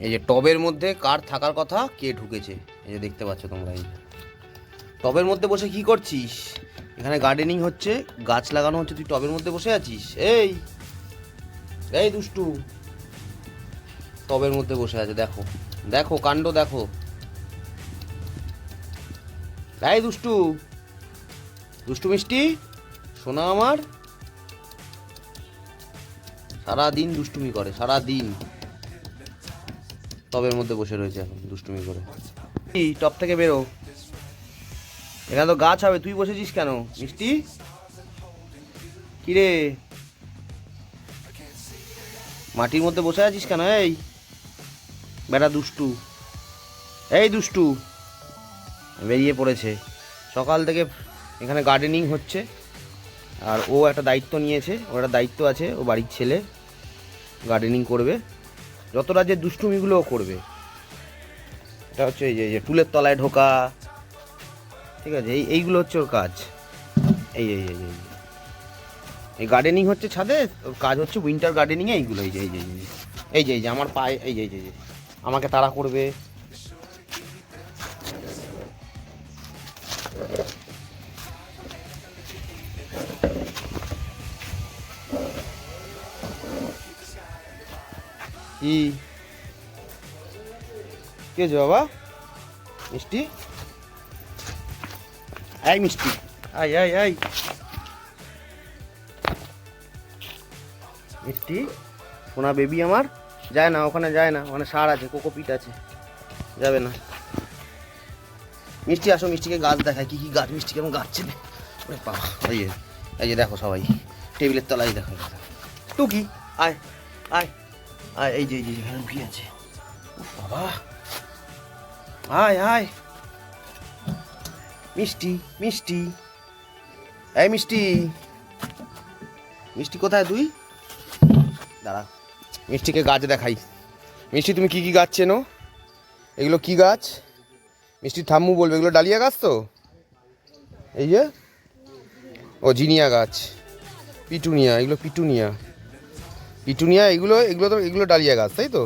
এই যে টবের মধ্যে কার থাকার কথা কে ঢুকেছে? এই যে দেখতে পাচ্ছ তোমরা এই টবের মধ্যে বসে কি করছিস? এখানে গার্ডেনিং হচ্ছে, গাছ লাগানো হচ্ছে, তুই টবের মধ্যে বসে আছিস? এই এই দুষ্টু। টবের মধ্যে বসে আছে, দেখো। দেখো, কাণ্ড দেখো। এই দুষ্টু। দুষ্টু মিষ্টি, শোনা আমার। সারাদিন দুষ্টুমি করে সারা দিন টবের মধ্যে বসে রয়েছে এখন, দুষ্টুমি করে। এই টপ থেকে বেরো। এখানে তো গাছ হবে, তুই বসেছিস কেন, মিষ্টি? কিরে? মাটির মধ্যে বসে আছিস কেন, এই? বেটা দুষ্টু। এই দুষ্টু। বেরিয়ে পড়েছে। সকাল থেকে এখানে গার্ডেনিং হচ্ছে। আর ও একটা দায়িত্ব নিয়েছে, ওর একটা দায়িত্ব আছে, ও বাড়ির ছেলে। গার্ডেনিং করবে। যতটা যে দুষ্টুমিগুলো ও করবে। এটা হচ্ছে এই যে টুলের তলায় ঢোকা। ঠিক আছে, এই, এইগুলো হচ্ছে ওর কাজ। এই এই এই এই। এই গার্ডেনিং হচ্ছে ছাদে ওর কাজ হচ্ছে উইন্টার গার্ডেনিংয়ে এইগুলো, এই যে এই যে এই যে। এই যে আমার পায়ে এই যে এই যে। আমাকে তাড়া করবে। কি কে বাবা? মিষ্টি? এই মিষ্টি। আই আই আই মিষ্টি, সোনা বেবি আমার। যায় না, ওখানে যায় না। ওখানে সার আছে কোকোপিট আছে। যাবে না। মিষ্টি, আসো, মিষ্টিকে গাছ দেখায় কি কি গাছ? মিষ্টি কেমন গাছ ছেলে ওরে বাবা, এই যে দেখো সবাই। টেবিলের তলায় দেখো। টুকি আয় আয়। আয়, এই যে এই যে এখানে লুকিয়ে আছে? বাবা। আয় আয়। মিষ্টি মিষ্টি। এই মিষ্টি। মিষ্টি কোথায় তুই? দাঁড়া, মিষ্টিকে গাছ দেখাই। মিষ্টি, তুমি কি কি গাছ চেনো? এগুলো কি গাছ? মিষ্টি থাম্মু বলবে, এগুলো ডালিয়া গাছ তো? এই যে? ও, জিনিয়া গাছ। পিটুনিয়া, এগুলো পিটুনিয়া। পিটুনিয়া এগুলো এগুলো তো এগুলো ডালিয়া গাছ তাই তো?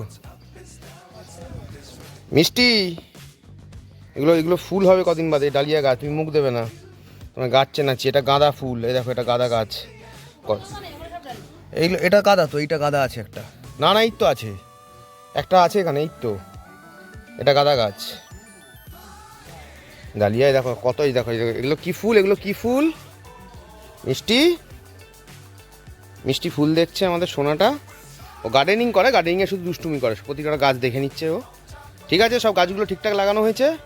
মিষ্টি! এগুলো এগুলো ফুল হবে কদিন বাদে ডালিয়া গাছ তুমি মুখ দেবে না। তোমার গাছ চেনাচ্ছি এটা গাঁদা ফুল এই দেখো এটা গাঁদা গাছ। এইগুলো এটা গাঁদা তো এইটা গাঁদা আছে একটা। না না এই তো আছে। একটা আছে এখানে এই তো। এটা গাঁদা গাছ। ডালিয়ায় দেখো কতই দেখো, এগুলো কি ফুল এগুলো কি ফুল? মিষ্টি? মিষ্টি ফুল দেখছে আমাদের সোনাটা। ও গার্ডেনিং করে গার্ডেনিংয়ে শুধু দুষ্টুমি করে। প্রতিটা গাছ দেখে নিচ্ছে ও। ঠিক আছে, সব গাছগুলো ঠিকঠাক লাগানো হয়েছে।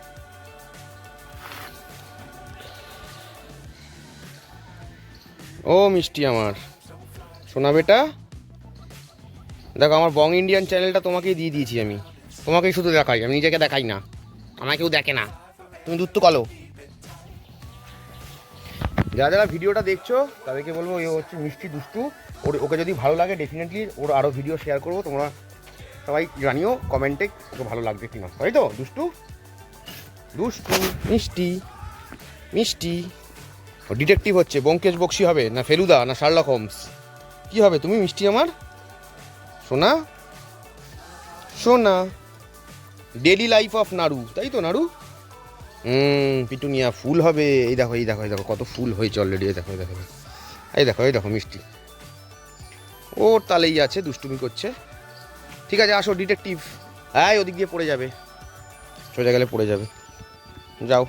ও মিষ্টি আমার। সোনা বেটা। দেখো, আমার বং ইন্ডিয়ান চ্যানেলটা তোমাকেই দিয়ে দিয়েছি আমি। তোমাকেই শুধু দেখাই, আমি নিজেকে দেখাই না। আমাকে কেউ দেখে না। তুমি দূর তো কালো। যারা যারা ভিডিওটা দেখছ তাদেরকে বলব এ হচ্ছে মিষ্টি দুষ্টু। ওর ওকে যদি ভালো লাগে ডেফিনেটলি ওর আরও ভিডিও শেয়ার করব। তোমরা সবাই জানিও কমেন্টে ওকে ভালো লাগবে কিনা। তাই তো দুষ্টু? দুষ্টু। মিষ্টি। মিষ্টি। ও ডিটেকটিভ হচ্ছে ব্যোমকেশ বক্সি হবে না ফেলুদা না শার্লক হোমস? কি হবে তুমি মিষ্টি আমার? সোনা? সোনা। ডেলি লাইফ অফ নাড়ু তাই তো নাড়ু পিটুনিয়া ফুল হবে। এই দেখো এই দেখো এই দেখো, কত ফুল হয়েছে অলরেডি এই দেখো এই দেখো এই দেখো। এই দেখো মিষ্টি। ওর তালেই আছে, দুষ্টুমি করছে। ঠিক আছে, আসো ডিটেকটিভ হ্যাঁ ওদিক দিয়ে পড়ে যাবে। সোজা গেলে পড়ে যাবে। যাও,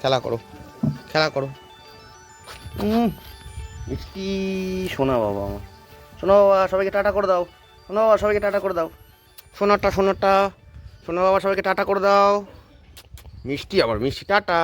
খেলা করো খেলা করো। মিষ্টি সোনা বাবা আমার। সোনা বাবা, সবাইকে টাটা করে দাও। সোনা বাবা, সবাইকে টাটা করে দাও। সোনারটা সোনারটা। সোনা বাবা, সবাইকে টাটা করে দাও। মিষ্টি আবার মিষ্টি টাটা।